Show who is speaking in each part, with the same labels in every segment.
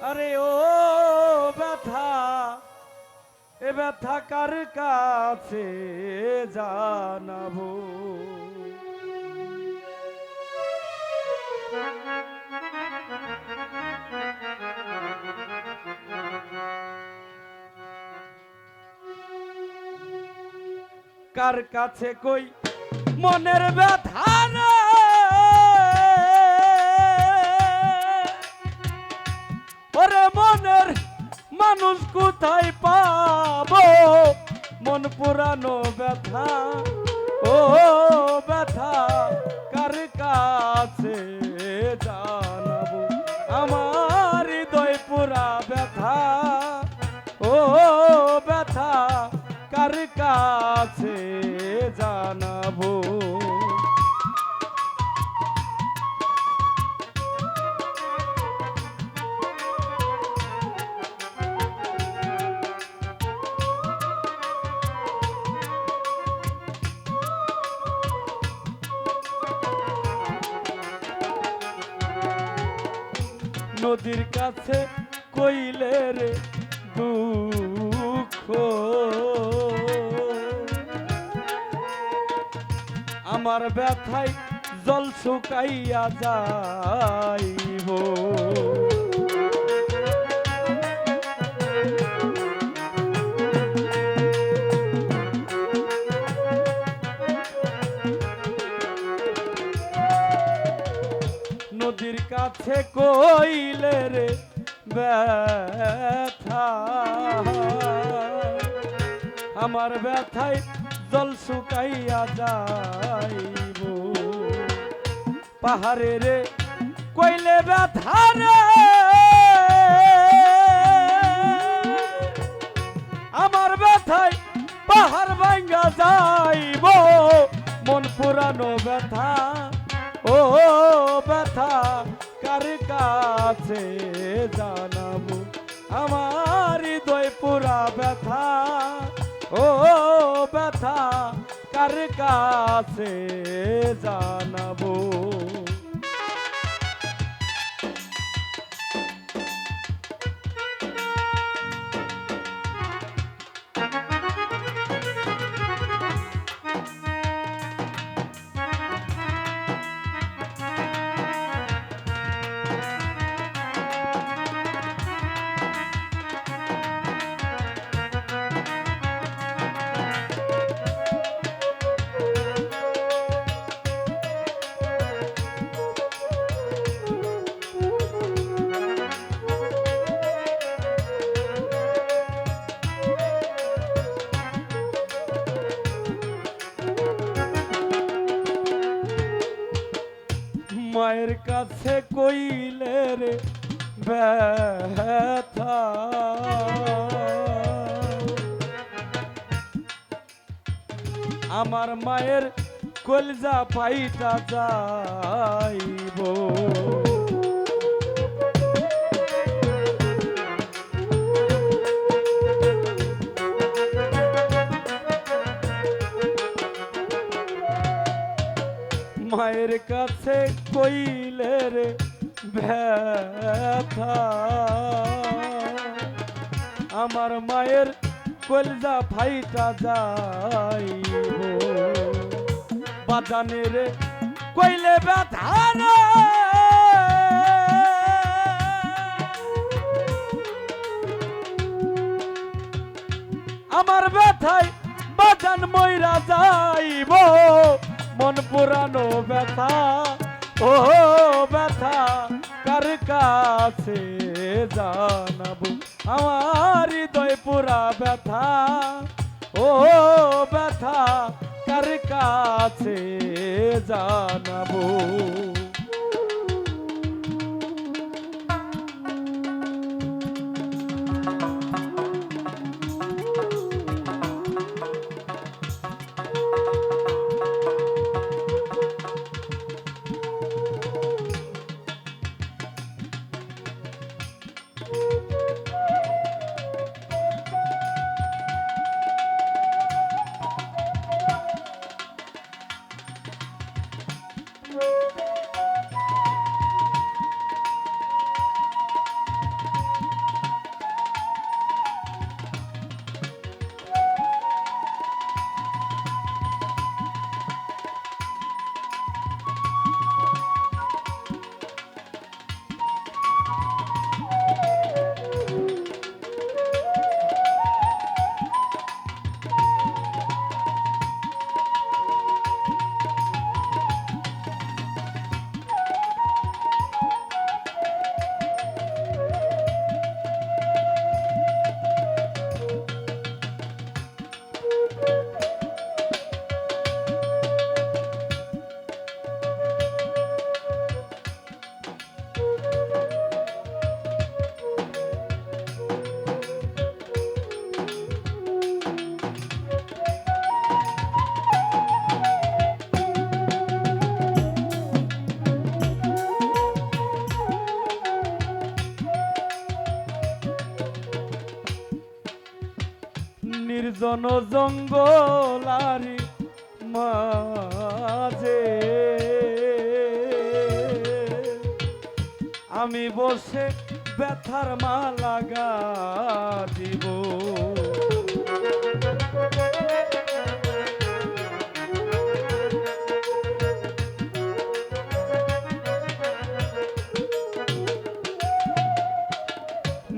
Speaker 1: আরে ও ব্যথা এ ব্যথা কার কাছে জানাব? কার কাছে কই মনের ব্যথা রে? মানুষ কোথায় পাবো? মন পুরানো ব্যথা ও ব্যথা কার কাছে জানাব? আমার নদীর কাছে কইলে রে দুঃখ। আমার ব্যথায় জল শুকাইয়া যাইব। নদীর কাছে কইলে আমার ব্যথায় জল শুকাইয়া যাইব। পাহাড়ে রে, কইলে ব্যথা রে। আমার ব্যথায় পাহাড় ভাঙ্গা যাইব। মন পুরানো ব্যথা, ও ব্যথা কার কাছে জানাব? আমার হৃদয় পুরা ব্যথা। ও ব্যথা কার কাছে জানাব? মায়ের কাছে কইলে রে ব্যথা। আমার মায়ের কলজা পাইটা যাইব। মায়ের কাছে কইলে রে ব্যথা। আমার মায়ের কলজা ফাইটা যাইব বাজানে রে কইলে ব্যথা আমার ব্যথায় বাজান ময়রা যাইব। মন পুরানো ব্যথা ও ব্যথা কার কাছে জানাব? আমার হৃদয় পুরা ব্যথা ও ব্যথা কার কাছে জানাব? নির্জন জঙ্গলারি মাঝে। আমি বসে ব্যথার মালা গা দিব।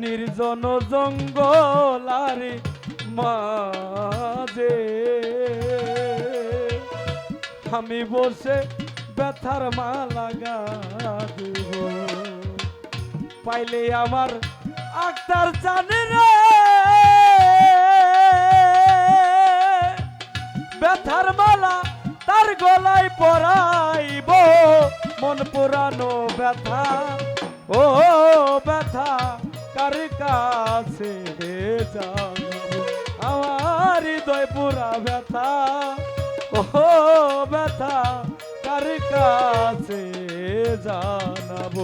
Speaker 1: নির্জন জঙ্গলারে মাঝে। আমি বসে ব্যথার মালা গা দিব পাইলে আমার আক্তার জানে ব্যথার মালা তার গলায় পরাইব। মন পুরানো ব্যথা, ও ব্যথা কার কাছে আমার হৃদয় পুরা ব্যথা। ও ব্যথা কার কাছে জানাব?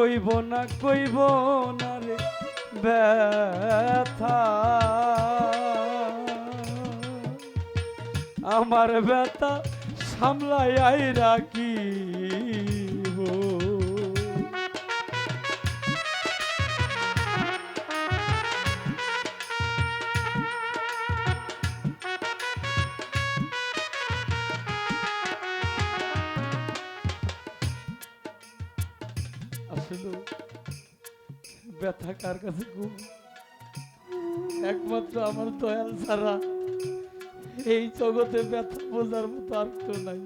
Speaker 1: কইব না কইব না রে ব্যথা। আমার ব্যথা সামলাই রাখি আসলে ব্যথা কার কাছে খুব একমাত্র আমার দয়াল ছাড়া এই জগতে ব্যথা বোঝার মতো আর কেউ নাই।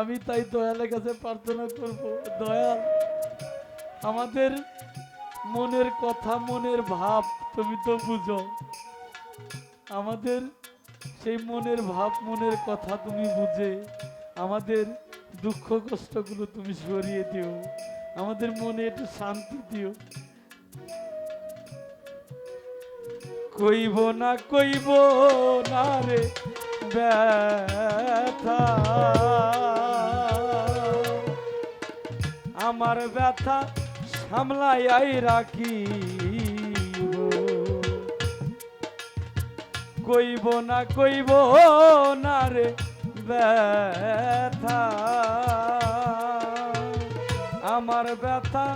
Speaker 1: আমি তাই দয়ালের কাছে প্রার্থনা করব, দয়াল, আমাদের মনের কথা, মনের ভাব তুমি তো বুঝো। আমাদের সেই মনের ভাব, মনের কথা তুমি বুঝে আমাদের দুঃখ কষ্টগুলো তুমি সরিয়ে দিও। আমাদের মনে একটু শান্তি দিও। কইব না কইব না রে, ব্যথা। আমার ব্যথা সামলাই রাখি কইব না কইব না রে, ব্যথা। আমার ব্যথা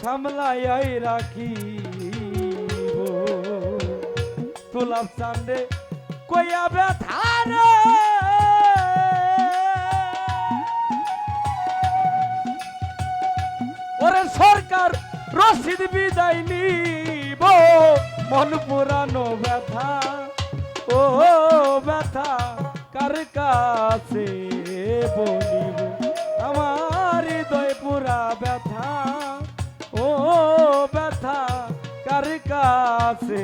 Speaker 1: সামলাই রাখি তোলাপ চান্দে কইয়া ব্যথা রে। ওরে সরকার রসিদ বিদায় নিব, মন পুরানো ব্যথা। ও ব্যথা কার কাছে বলিব কাছে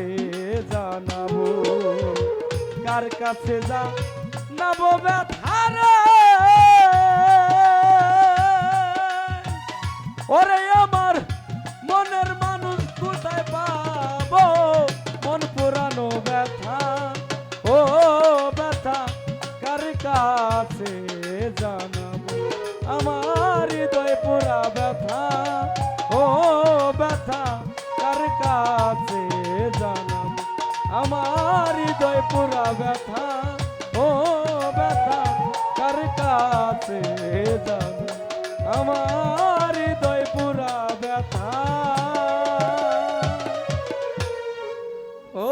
Speaker 1: জানাব? কার কাছে জানাব ব্যথার ওরে আমার কাছে জানাব আমার হৃদয় পুরা ব্যথা। ও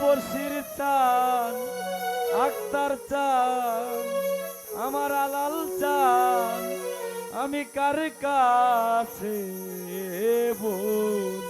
Speaker 1: বর্ষির চান আক্তার চান আমার আলাল চান আমি কার কাছে বল